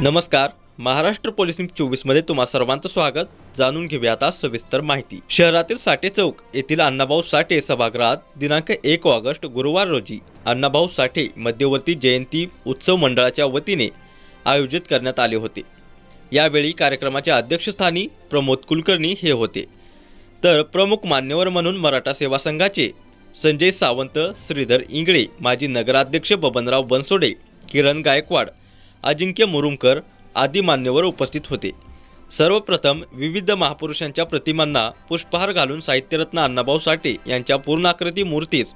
नमस्कार. Maharashtra police news चोवीसमध्ये तुम्हा सर्वांचं स्वागत. जाणून घेऊया आता सविस्तर माहिती. शहरातील साठे चौक येथील अण्णाभाऊ साठे सभागृहात दिनांक एक ऑगस्ट गुरुवार रोजी अण्णाभाऊ साठे मध्यवर्ती जयंती उत्सव मंडळाच्या वतीने आयोजित करण्यात आले होते. यावेळी कार्यक्रमाच्या अध्यक्षस्थानी प्रमोद कुलकर्णी हे होते. तर प्रमुख मान्यवर म्हणून मराठा सेवा संघाचे संजय सावंत श्रीधर इंगळे माजी नगराध्यक्ष बबनराव बनसोडे किरण गायकवाड अजिंक्य मुरुमकर आदी मान्यवर उपस्थित होते. सर्वप्रथम विविध महापुरुषांच्या प्रतिमांना पुष्पहार घालून साहित्यरत्न अण्णाभाऊ साठे यांच्या पूर्णाकृती मूर्तीस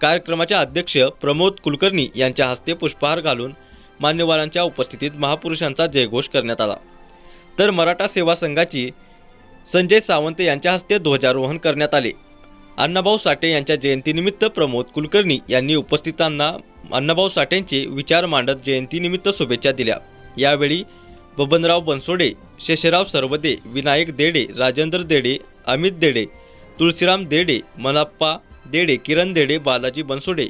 कार्यक्रमाच्या अध्यक्ष प्रमोद कुलकर्णी यांच्या हस्ते पुष्पहार घालून मान्यवरांच्या उपस्थितीत महापुरुषांचा जयघोष करण्यात आला. तर मराठा सेवा संघाची संजय सावंत यांच्या हस्ते ध्वजारोहण करण्यात आले. अण्णाभाऊ साठे यांच्या जयंतीनिमित्त प्रमोद कुलकर्णी यांनी उपस्थितांना अण्णाभाऊ साठेंचे विचार मांडत जयंतीनिमित्त शुभेच्छा दिल्या. यावेळी बबनराव बनसोडे शेषराव सरवदे विनायक देडे राजेंद्र देडे अमित देडे तुळशीराम देडे मनाप्पा देडे किरण देडे बालाजी बनसोडे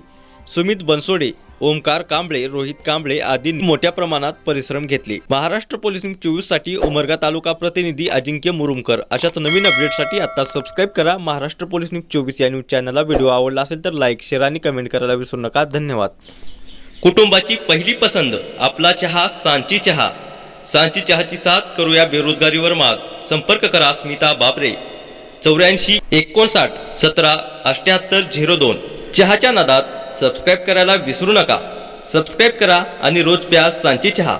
सुमित बनसोडे ओमकार कांबळे रोहित कांबळे आदी मोठ्या प्रमाणात परिश्रम घेतले. महाराष्ट्र पोलीस न्यूज चोवीससाठी उमरगा तालुका प्रतिनिधी अजिंक्य मुरुमकर. अशाच नवीन अपडेटसाठी आता सबस्क्राईब करा. महाराष्ट्र पोलीस न्यूज चोवीस या न्यूज चॅनलला व्हिडिओ आवडला असेल तर लाईक शेअर आणि कमेंट करायला विसरू नका. धन्यवाद. कुटुंबाची पहिली पसंद आपला चहा सांची चहा. सांची चहाची साथ करूया बेरोजगारीवर मात. संपर्क करा स्मिता बाबरे चौऱ्याऐंशी एकोणसाठ सतरा अठ्याहत्तर झिरो दोन. चहाच्या नादात सबस्क्राईब करायला विसरू नका. सबस्क्राईब करा आणि रोज प्या सांची चहा.